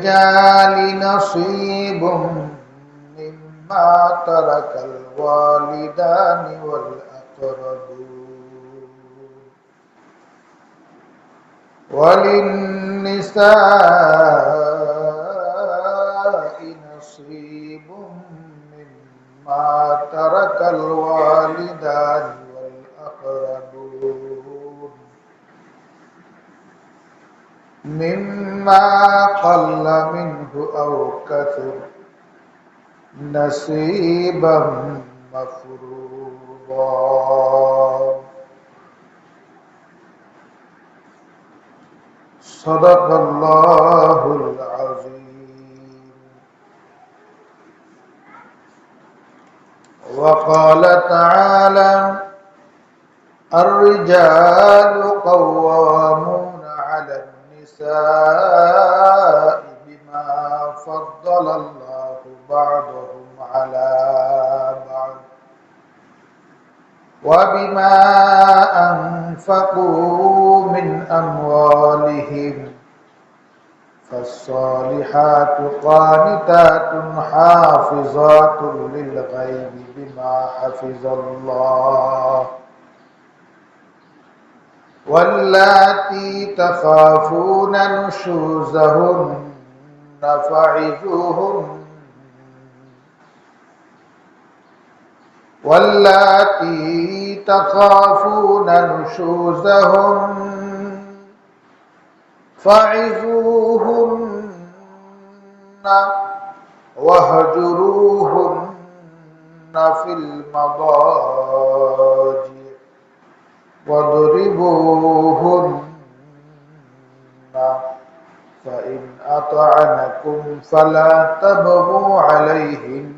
للرجال نصيب مما ترك الوالدان والأقربون. وللنساء نصيب مما ترك الوالدان مما قل منه أو كثر نصيبا مفروضا. صدق الله العظيم. وقال تعالى الرجال قوامون بما فضل الله بعضهم على بعض. وبما أنفقوا من أموالهم فالصالحات قانتات حافظات للغيب بما حفظ الله. واللاتي تخافون نشوزهن فعزوهن. واللاتي تخافون نشوزهن فعزوهن. واهجروهن فلا تبغوا عليهن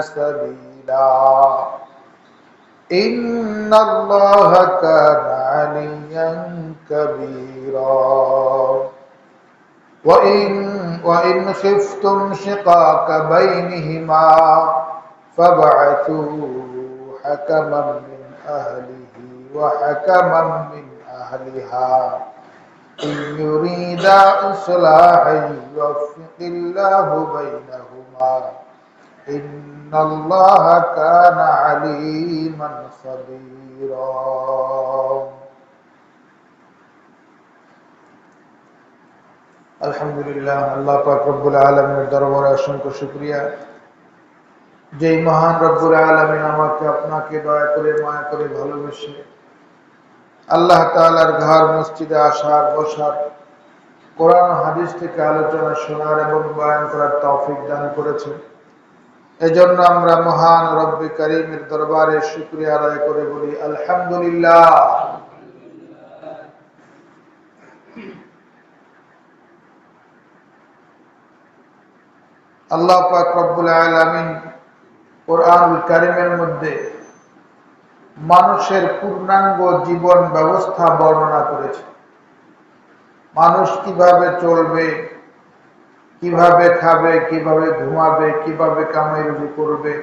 سبيلا. إن الله كان عليا كبيرا. وإن, وإن خفتم شقاق بينهما فابعثوا حكما من أهله وحكما من أهلها. إن يريدا إصلاحا يوفق الله بينهما إن الله كان عليما خبيرا আলহামদুলিল্লাহ আল্লাহ পাক রব্বুল আলমের দরবারে অসংখ্য শুক্রিয়া যেই মহান রব্বুল আলমিন আমাকে আপনাকে দয়া করে মায়া করে ভালোবেসে আল্লাহ তালার ঘর, মসজিদে আসার, বসার, কোরআন হাদিস থেকে আলোচনা শোনার এবং বয়ান করার তৌফিক দান করেছে এজন্য আমরা মহান রব্বি করিমের দরবারে শুক্রিয়া আদায় করে বলি, আলহামদুলিল্লাহ। আল্লাহ পাক রব্বুল আলামিন কোরআনুল কারিমের মধ্যে মানুষের পূর্ণাঙ্গ জীবন ব্যবস্থা বর্ণনা করেছে। মানুষ কীভাবে চলবে, কীভাবে খাবে, কীভাবে ঘুমাবে, কীভাবে কামাই রুজি করবে,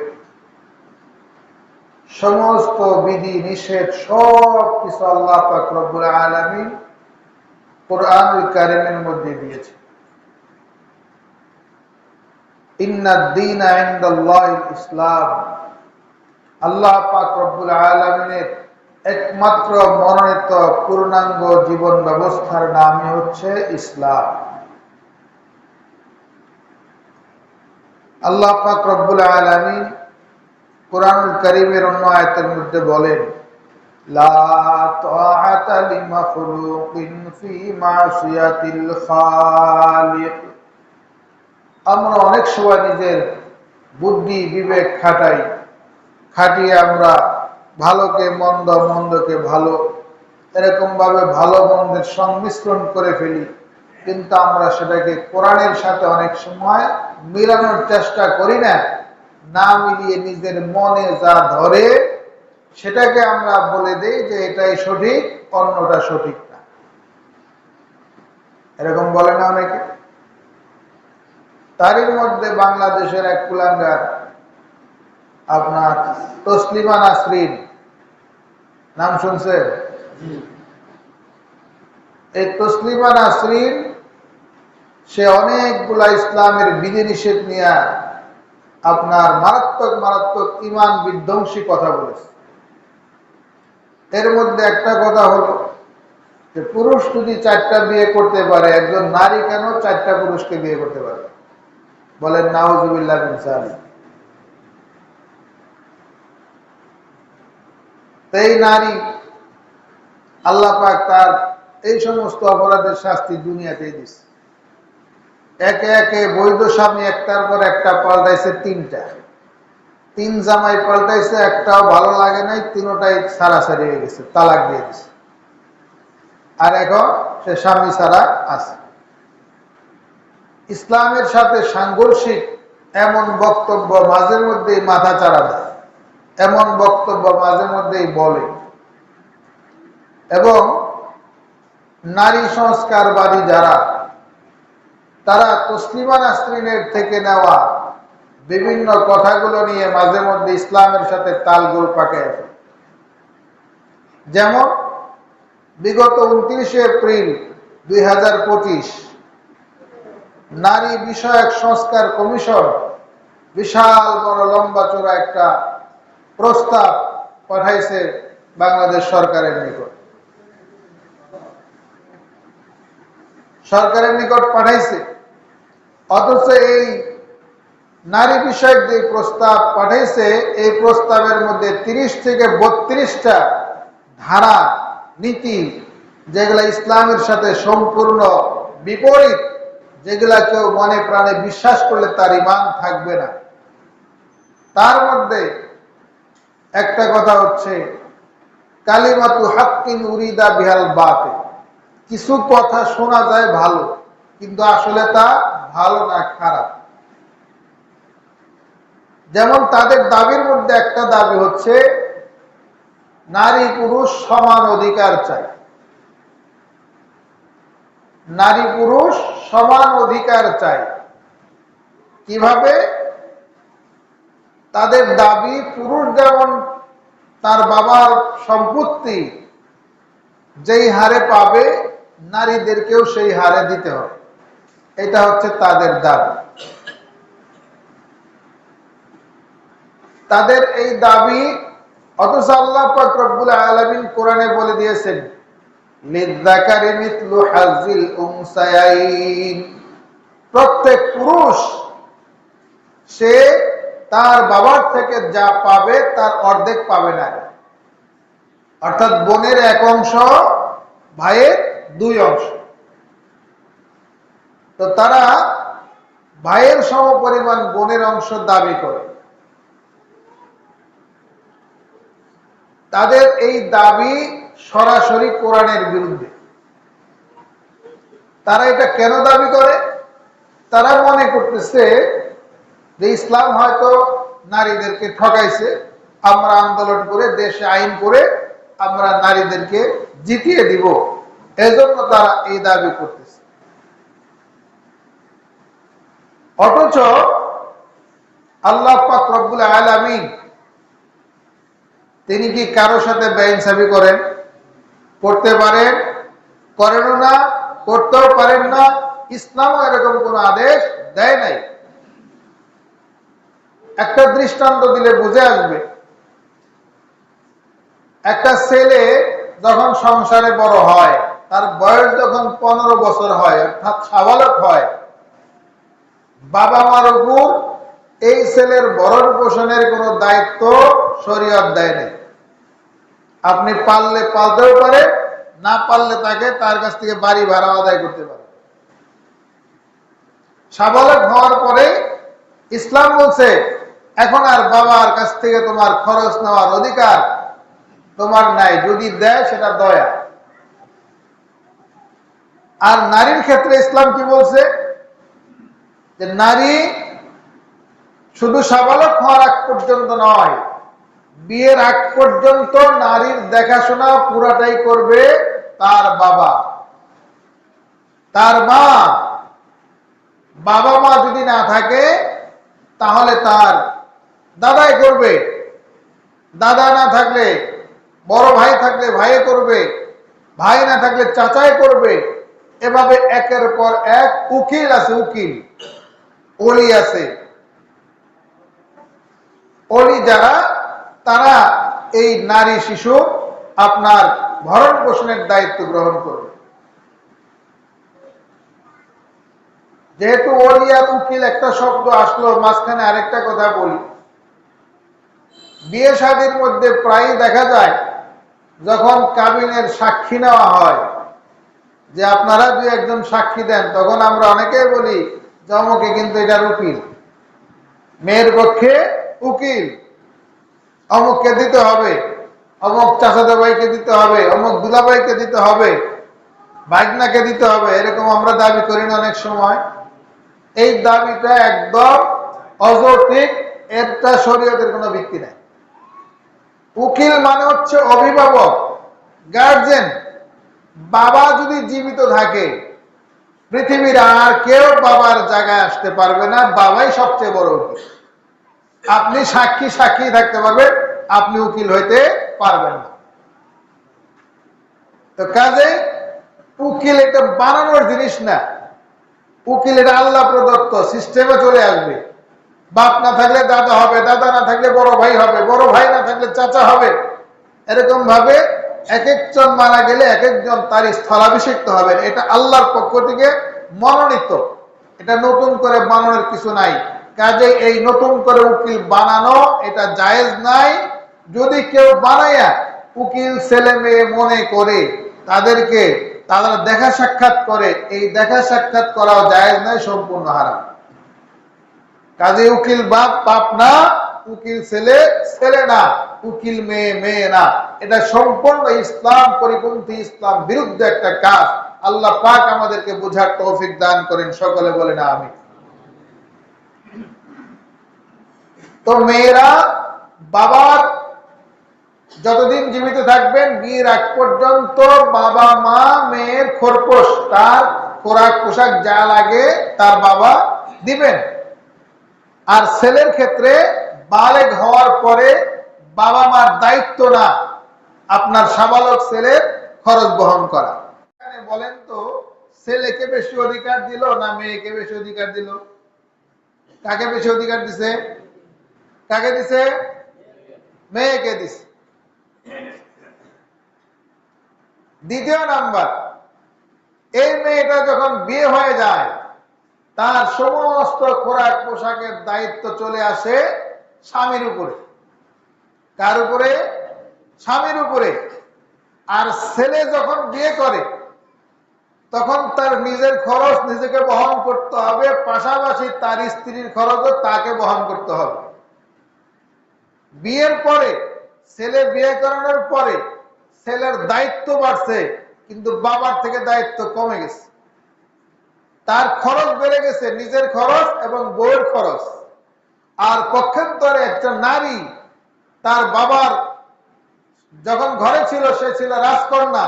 সমস্ত বিধি নিষেধ সব কিছু আল্লাহ পাক রব্বুল আলামিন কোরআনুল কারিমের মধ্যে দিয়েছে। ইসলাম আল্লাহ পাক রব্বুল আলমিনের একমাত্র মনোনীত পূর্ণাঙ্গ জীবন ব্যবস্থার নামই হচ্ছে ইসলাম। আল্লাহ পাক রব্বুল আলামিন কোরআনুল করিমের অন্য আয়াতের মধ্যে বলেন আমরা অনেক সময় নিজের বুদ্ধি, বিবেক খাটাই। খাটিয়ে আমরা ভালোকে, মন্দ, মন্দকে ভালো এরকম ভাবে ভালো মন্দের সংমিশ্রণ করে ফেলি। কিন্তু আমরা সেটাকে কোরআনের সাথে অনেক সময় মিলানোর চেষ্টা করি না। না মিলিয়ে নিজের মনে যা ধরে, সেটাকে আমরা বলে দেই যে এটাই সঠিক, অন্যটা সঠিক না। এরকম বলে না অনেকে? তারই মধ্যে বাংলাদেশের এক কুলাঙ্গার আপনার তসলিমা নাসরিন। নাম শুনছেন? এই তসলিমা নাসরিন সে অনেকগুলা ইসলামের বিধিনিষেধ নিয়ে আপনার মারাত্মক মারাত্মক ইমান বিধ্বংসী কথা বলেছে। এর মধ্যে একটা কথা হলো যে পুরুষ যদি চারটা বিয়ে করতে পারে একজন নারী কেন চারটা পুরুষকে বিয়ে করতে পারে? বলেন নাউজুবিল্লাহ বিন এই নারী আল্লাহ পাক তার এই সমস্ত অপরাধের শাস্তি দুনিয়াতেই দিচ্ছে একে একে বৈধ স্বামী একটার পর একটা পাল্টাইছে তিনটা। তিন জামাই পাল্টাইছে, একটাও ভালো লাগে নাই, তিনোটাই সারাসারি হয়ে গেছে, তালাক দিয়ে দিছে। আর এখন সে স্বামী ছাড়া আছে। ইসলামের সাথে সাংঘর্ষিক এমন বক্তব্য মাঝের মধ্যেই মাথা চাড়া দেয়। এমন বক্তব্য মাঝে মধ্যেই বলে। এবং নারী সংস্কারবাদী যারা, তারা তসলিমা নাসরিনের থেকে নেওয়া বিভিন্ন কথাগুলো নিয়ে মাঝে মধ্যে ইসলামের সাথে তালগোল পাকে যেমন, বিগত উনত্রিশে এপ্রিল দুই হাজার পঁচিশ, নারী বিষয়ক সংস্কার কমিশন বিশাল বড় লম্বা চোরা একটা প্রস্তাব পাঠাইছে বাংলাদেশ সরকারের নিকট। সরকারের নিকট পাঠাইছে। অথচ এই নারী বিষয়ক যে প্রস্তাব পাঠাইছে, এই প্রস্তাবের মধ্যে তিরিশ থেকে বত্রিশটা ধারা, নীতি, যেগুলা ইসলামের সাথে সম্পূর্ণ বিপরীত, যেগুলা কেউ মনে প্রাণে বিশ্বাস করলে তার ইমান থাকবে না। তার মধ্যে একটা কথা হচ্ছে কালিমাতু হাক্কিন উরিদা বিহাল বাতে কিছু কথা শোনা যায় ভালো, কিন্তু আসলে তা ভালো না, খারাপ। যেমন তাদের দাবির মধ্যে একটা দাবি হচ্ছে, নারী পুরুষ সমান অধিকার চাই। নারী পুরুষ সমান অধিকার চাই। কীভাবে? তাদের দাবি পুরুষ যেমন তার বাবার সম্পত্তি যেই হারে পাবে, নারীদেরকেও সেই হারে দিতে হবে। এটা হচ্ছে তাদের দাবি। তাদের এই দাবি অথচ আল্লাহ রব্বুল আলামিন কোরআনে বলে দিয়েছেন প্রত্যেক পুরুষ সে তার বাবার থেকে যা পাবে, তার অর্ধেক পাবে না। অর্থাৎ বোনের এক অংশ, ভাইয়ের দুই অংশ। তো তারা ভাইয়ের সম পরিমাণ বোনের অংশ দাবি করে। তাদের এই দাবি সরাসরি কোরআনের বিরুদ্ধে। তারা এটা কেন দাবি করে? তারা মনে করতেছে যে ইসলাম হয়তো নারীদেরকে ঠকাইছে, আমরা আন্দোলন করে, দেশে আইন করে আমরা নারীদেরকে জিতিয়ে দিব। এজন্য তারা এই দাবি করতেছে। অথচ আল্লাহ পাক রব্বুল আলামিন, তিনি কি কারও সাথে বেইনসাফি করেন? করতে পারেন, করেনও না, করতেও পারেন না, ইসলামও এরকম কোন আদেশ দেয় নাই। একটা দৃষ্টান্ত দিলে বুঝে আসবে। একটা ছেলে যখন সংসারে বড় হয়, তার বয়স যখন পনেরো বছর হয়, অর্থাৎ সাবালক হয় বাবা মার উপর এই ছেলের ভরণ পোষণের কোনো দায়িত্ব শরীয়ত দেয় নেই। আপনি পারলে পালতেও পারে, না পারলে তাকে তার কাছ থেকে বাড়ি ভাড়া আদায় করতে পারে। সাবালক হওয়ার পরে ইসলাম বলছে এখন আর বাবার কাছ থেকে তোমার খরচ নেওয়ার অধিকার তোমার নাই। যদি দেয়, সেটা দয়া। আর নারীর ক্ষেত্রে ইসলাম কি বলছে? যে নারী শুধু সাবালক হওয়ার আগ পর্যন্ত নয়, বিয়ের আগ পর্যন্ত নারীর দেখাশোনা পুরাটাই করবে তার বাবা। তার মা, বাবা মা যদি না থাকে, তাহলে তার দাদাই করবে। দাদা না থাকলে, বড় ভাই থাকলে ভাইয়ে করবে, ভাই না থাকলে চাচাই করবে। এভাবে একের পর এক উকিল আছে, উকিল। অলি আছে। অলি যারা, তারা এই নারী শিশু আপনার ভরণ পোষণের দায়িত্ব গ্রহণ করবে। যেহেতু অলি আর উকিল একটা শব্দ আসলো, মাঝখানে আরেকটা কথা বলি। বিয়ে শাদীর মধ্যে প্রায় দেখা যায়, যখন কাবিনের সাক্ষী নেওয়া হয়, যে আপনারা দুই একজন সাক্ষী দেন, তখন আমরা অনেকেই বলি, যে অমুকে কিন্তু এটার উকিল। মেয়ের পক্ষে উকিল। অমুককে দিতে হবে। অমুক চাচাদা ভাইকে দিতে হবে। অমুক দুলাভাইকে দিতে হবে। বাইকনাকে দিতে হবে। এরকম আমরা দাবি করি না অনেক সময়। এই দাবিটা একদম অযৌক্তিক এরটা শরীয়তের কোনো ভিত্তি নাই। উকিল মানে হচ্ছে অভিভাবক গার্জেন বাবা যদি জীবিত থাকে, পৃথিবীর আর কেউ বাবার জায়গায় আসতে পারবে না, বাবাই সবচেয়ে বড় উকিল। আপনি সাক্ষী সাক্ষী থাকতে পারবেন, আপনি উকিল হইতে পারবেন না। তো কাজে, উকিল এটা বানানোর জিনিস না। উকিল এটা আল্লাহ প্রদত্ত সিস্টেমে চলে আসবে। বাপ না থাকলে দাদা হবে, দাদা না থাকলে বড় ভাই হবে, বড় ভাই না থাকলে চাচা হবে। এরকম ভাবে এক একজন মারা গেলে এক একজন তার স্থলাভিষিক্ত হবেন। এটা আল্লাহর পক্ষ থেকে মনোনীত। এটা নতুন করে বানানোর কিছু নাই। কাজে এই নতুন করে উকিল বানানো এটা জায়েজ নাই। যদি কেউ বানাইয়া উকিল, ছেলে মেয়ে মনে করে, তাদেরকে তারা দেখা সাক্ষাৎ করে, এই দেখা সাক্ষাৎ করাও জায়েজ নাই সম্পূর্ণ হারাম। কাজে উকিল বাপ বাপ না, উকিল ছেলে ছেলে না, উকিল মেয়ে মেয়ে না। এটা সম্পূর্ণ ইসলাম পরিপন্থী ইসলাম বিরুদ্ধে একটা কাজ। আল্লাহ পাক আমাদেরকে বোঝার তৌফিক দান করেন, সকলে বলে না আমি তো মেয়েরা বাবার যতদিন জীবিত থাকবেন, বিয়ের আগ পর্যন্ত বাবা, মা, মেয়ের খোরপোশ, তার খোরাক পোশাক যা লাগে তার বাবা দিবেন। আর ছেলের ক্ষেত্রে বালেগ হওয়ার পরে বাবা মার দায়িত্ব না আপনার সাবালক ছেলের খরচ বহন করা। বলেন তো, ছেলেকে বেশি অধিকার দিল না মেয়েকে বেশি অধিকার দিল? কাকে বেশি অধিকার দিছে? কাকে দিছে? মেয়েকে দিছে। দ্বিতীয় নাম্বার, এই মেয়েটা যখন বিয়ে হয়ে যায় তার সমস্ত খোরাক পোশাকের দায়িত্ব চলে আসে স্বামীর উপরে। কার উপরে? স্বামীর উপরে। আর ছেলে যখন বিয়ে করে, তখন তার নিজের খরচ নিজেকে বহন করতে হবে, পাশাপাশি তার স্ত্রীর খরচও তাকে বহন করতে হবে। বিয়ের পরে, ছেলে বিয়ে করানোর পরে, ছেলের দায়িত্ব বাড়ছে, কিন্তু বাবার থেকে দায়িত্ব কমে গেছে। তার খরচ বেড়ে গেছে, নিজের খরচ এবং বউয়ের খরচ। আর পক্ষান্তরে একটা নারী, তার বাবার যখন ঘরে ছিল, সে ছিল রাজকন্যা।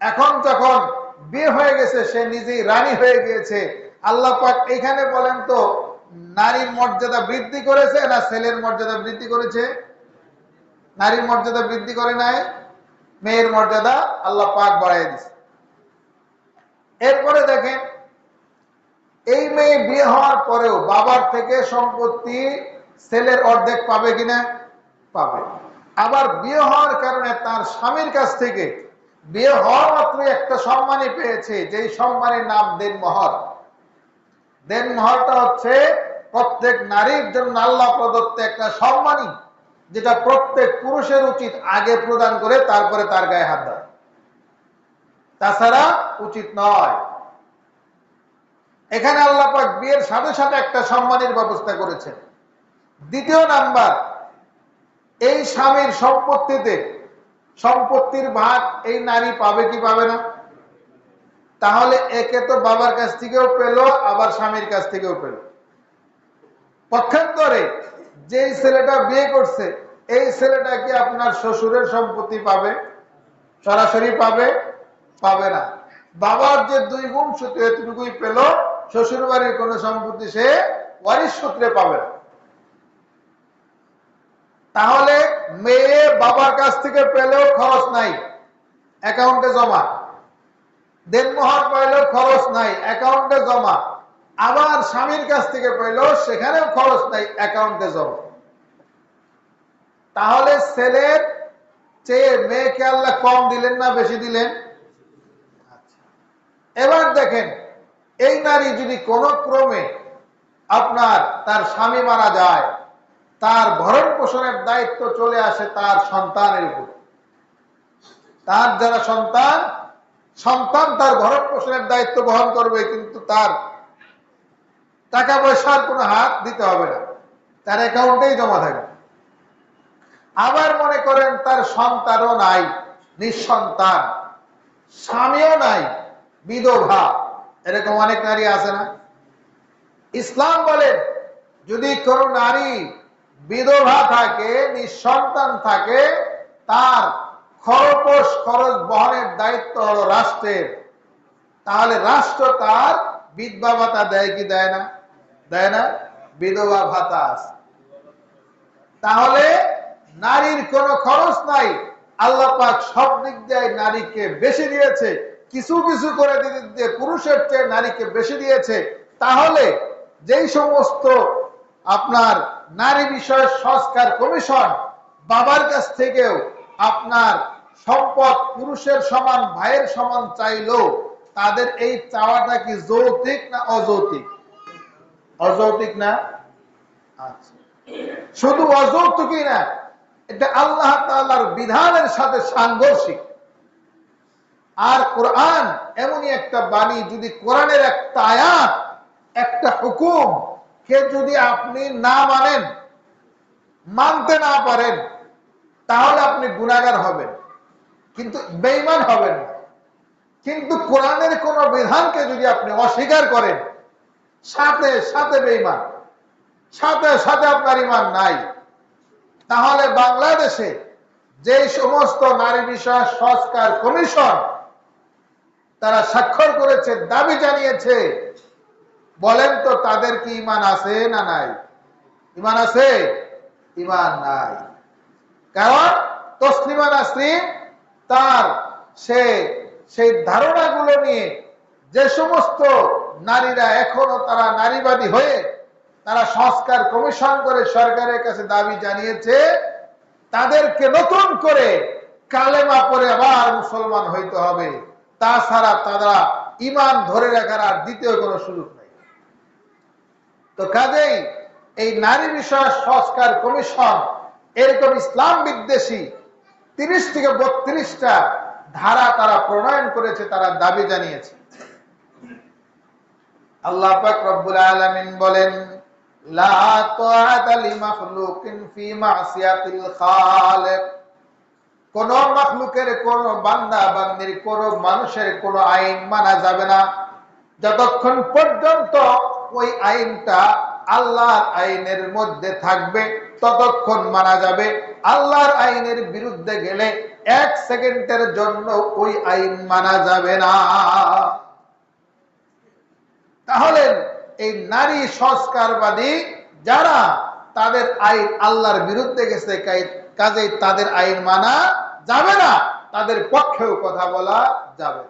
এখন যখন বিয়ে হয়ে গেছে, সে নিজেই রানী হয়ে গিয়েছে। আল্লাহ পাক এখানে বলেন তো, নারীর মর্যাদা বৃদ্ধি করেছে না ছেলের মর্যাদা বৃদ্ধি করেছে? নারীর মর্যাদা বৃদ্ধি করে নাই, মেয়ের মর্যাদা আল্লাহ পাক বাড়াই দিছে এরপরে দেখেন এই মেয়ে বিয়ে হওয়ার পরেও বাবার থেকে সম্পত্তি ছেলের অর্ধেক পাবে কিনা? পাবে। আবার বিয়ে হওয়ার কারণে তার স্বামীর কাছ থেকে বিয়ে হওয়ার মাত্র একটা সম্মানই পেয়েছে, যেই সম্মানের নাম দেন মহর দেন মহরটা হচ্ছে প্রত্যেক নারীর জন্য আল্লাহ প্রদত্ত একটা সম্মানই, যেটা প্রত্যেক পুরুষের উচিত আগে প্রদান করে তারপরে তার গায়ে হাত দেয় তাছাড়া উচিত নয়। এখানে আল্লাহ পাক বিয়ের সাথে সাথে একটা সম্মানের ব্যবস্থা করেছেন। দ্বিতীয় নাম্বার, এই স্বামীর সম্পত্তিতে সম্পত্তির ভাগ এই নারী পাবে কি পাবে না? তাহলে একে তো বাবার কাছ থেকেও পেল, আবার স্বামীর কাছ থেকেও পেল। পক্ষান্তরে যেই ছেলেটা বিয়ে করছে, এই ছেলেটা কি আপনার শ্বশুরের সম্পত্তি পাবে? সরাসরি পাবে? পাবে না। বাবার যে দুই গুণ সূত্রে এতটুকুই পেল শ্বশুর বাড়ির কোন সম্পত্তি সে ওয়ারিশ সূত্রে পাবে না। তাহলে মেয়ে বাবার কাছ থেকে পেলেও খরচ নাই, অ্যাকাউন্টে জমা। দেনমোহর পাইলেও খরচ নাই, অ্যাকাউন্টে জমা। আবার স্বামীর কাছ থেকে পেলেও সেখানেও খরচ নাই, অ্যাকাউন্টে জমা। তাহলে ছেলের চেয়ে মেয়েকে আল্লাহ কম দিলেন না বেশি দিলেন? এবার দেখেন এই নারী যদি কোন ক্রমে আপনার তার স্বামী মারা যায়, তার ভরণ পোষণের দায়িত্ব চলে আসে তার সন্তানের উপর। তার যারা সন্তান সন্তান তার ভরণ পোষণের দায়িত্ব বহন করবে, কিন্তু তার টাকা পয়সার কোনো হাত দিতে হবে না। তার অ্যাকাউন্টেই জমা থাকবে। আবার মনে করেন তার সন্তানও নাই, নিঃসন্তান। স্বামীও নাই, বিধবা। এরকম অনেক নারী আছে না? ইসলাম বলেন যদি কোন নারী বিধবা থাকে, নিঃসন্তান থাকে, তার খরপোষ খরচ বহনের দায়িত্ব হলো রাষ্ট্রের। তাহলে রাষ্ট্র তার বিধবা ভাতা দেয় কি দেয় না? দেয় না? বিধবা ভাতা আছে। তাহলে নারীর কোনো খরচ নাই। আল্লাহ পাক সব দিক দিয়ে নারীকে বেশি দিয়েছে। কিছু কিছু করে দিতে পুরুষের চেয়ে নারীকে বেশি দিয়েছে, তাহলে যেই সমস্ত আপনার নারী বিষয় সংস্কার কমিশন বাবার কাছ থেকেও আপনার সম্পদ পুরুষের সমান, ভাইয়ের সমান চাইলো তাদের এই চাওয়াটা কি যৌতিক না অযৌতিক? অযৌতিক না? আচ্ছা। শুধু অযৌতুকই না, এটা আল্লাহ তাআলার বিধানের সাথে সাংঘর্ষিক। আর কোরআন এমনই একটা বাণী, যদি কোরআনের একটা আয়াত, একটা হুকুম, কে যদি আপনি না মানেন, মানতে না পারেন, তাহলে আপনি গুণাগার হবেন, কিন্তু বেইমান হবেন কিন্তু কোরআনের কোন বিধানকে যদি আপনি অস্বীকার করেন, সাথে সাথে বেইমান সাথে সাথে আপনার ইমান নাই, তাহলে বাংলাদেশে যে সমস্ত নারী বিষয় সংস্কার কমিশন তারা স্বাক্ষর করেছে, দাবি জানিয়েছে। বলেন তো তাদের কি ইমান আছে না নাই? ইমান আছে? ইমান নাই। কারণ তসলিমা নাসরিন তার সে, সেই ধারণাগুলো নিয়ে যে সমস্ত নারীরা এখনও তারা নারীবাদী হয়ে তারা সংস্কার কমিশন করে সরকারের কাছে দাবি জানিয়েছে, তাদেরকে নতুন করে কালেমা পরে আবার মুসলমান হইতে হবে। তাছাড়া তারা ইমান ধরে রাখার আর দ্বিতীয় কোনো সুযোগ নেই। তো কাজেই এই নারী বিষয় সংস্কার কমিশন, এরকম ইসলাম বিদ্বেষী তিরিশ থেকে বত্রিশটা ধারা তারা প্রণয়ন করেছে, তারা দাবি জানিয়েছে। আল্লাহ পাক রব্বুল আলামিন বলেন, লা তাআতা লিমাখলুকিন ফি মাসিয়াতিল খালিক। কোন মাখলুকের, কোন বান্দা, বান্দির, কোন মানুষের কোন আইন মানা যাবে না। যতক্ষণ পর্যন্ত ওই আইনটা আল্লাহর আইনের মধ্যে থাকবে, ততক্ষণ মানা যাবে। আল্লাহর আইনের বিরুদ্ধে গেলে এক সেকেন্ডের জন্য ওই আইন মানা যাবে না। তাহলে এই নারী সংস্কারবাদী যারা তাদের আইন আল্লাহর বিরুদ্ধে গেছে কাজে তাদের আইন মানা যাবে না। তাদের পক্ষেও কথা বলা যাবে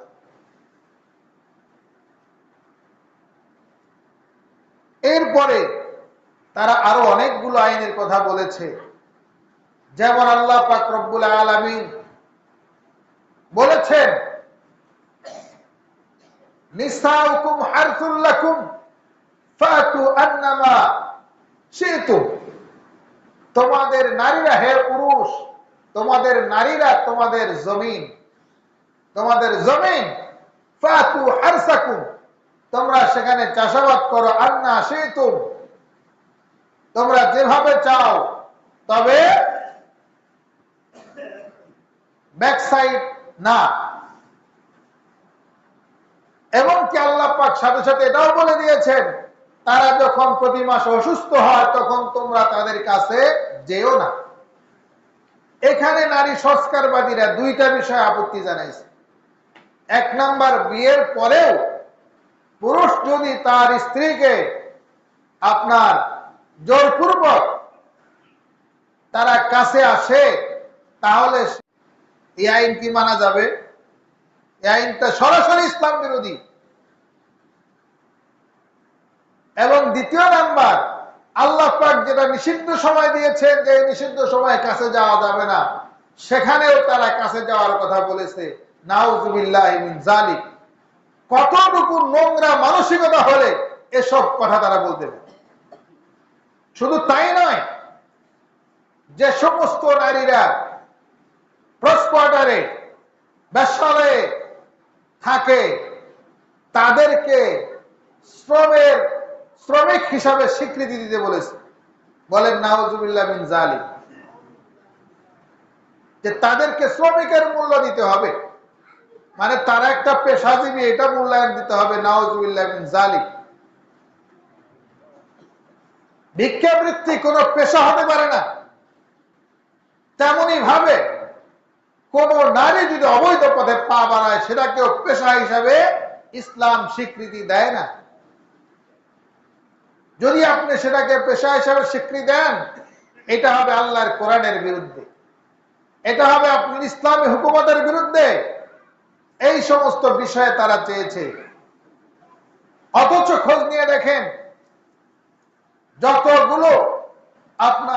এরপরে তারা আরও অনেকগুলো আইনের কথা বলেছে। যেমন আল্লাহ পাক রব্বুল আলামিন বলেছেন, নিসাউকুম হারসুল লাকুম, ফাতু আন্নামা নারীরা হে পুরুষ, তোমাদের নারীরা তোমাদের জমিন। তোমাদের জমিন তোমরা সেখানে চাষাবাদ করো, আন্না সেতুম তোমরা যেভাবে চাও, তবে ব্যাকসাইড না। এবং কি আল্লাহ পাক সাথে সাথে এটাও বলে দিয়েছেন তারা যখন প্রতি মাসে অসুস্থ হয়, তখন তোমরা তাদের কাছে যেও না। এখানে নারী সংস্কারবাদীরা দুইটা বিষয় আপত্তি জানাইছে। এক নাম্বার, বিয়ের পরেও পুরুষ যদি তার স্ত্রীকে আপনার জোরপূর্বক তারা কাছে আসে, তাহলে এই আইন কি মানা যাবে? এই আইনটা সরাসরি ইসলাম বিরোধী। এবং দ্বিতীয় নাম্বার, আল্লাহ পাক যেটা নিষিদ্ধ সময় দিয়েছেন যে নিষিদ্ধ সময় কাছে যাওয়া যাবে না, সেখানেও তারা কাছে যাওয়ার কথা বলেছে কতটুকু নোংরা মানসিকতা হলে এসব কথা তারা বলতে পারে? শুধু তাই নয়, যে সমস্ত নারীরা প্রস্পটারে ব্যবসালয়ে থাকে, তাদেরকে শ্রমের শ্রমিক হিসাবে স্বীকৃতি দিতে বলেছে। বলেন নাওজুবিল্লাহ মিন জালিম যে তাদেরকে শ্রমিকের মূল্য দিতে হবে। মানে তারা একটা পেশাজীবী, এটা মূল্যায়ন দিতে হবে নাওজুবিল্লাহ মিন জালিম ভিক্ষাবৃত্তি কোন পেশা হতে পারে না। তেমনি ভাবে কোন নারী যদি অবৈধ পথে পা বাড়ায়, সেটাকেও পেশা হিসাবে ইসলাম স্বীকৃতি দেয় না। যদি আপনি সেটাকে পেশা হিসাবে স্বীকৃতি দেন, এটা হবে আল্লাহর কোরআনের বিরুদ্ধে। এটা হবে আপনার ইসলামী হুকুমতের বিরুদ্ধে। এই সমস্ত বিষয়ে তারা চেয়েছে। অথচ খোঁজ নিয়ে দেখেন, যতগুলো আপনার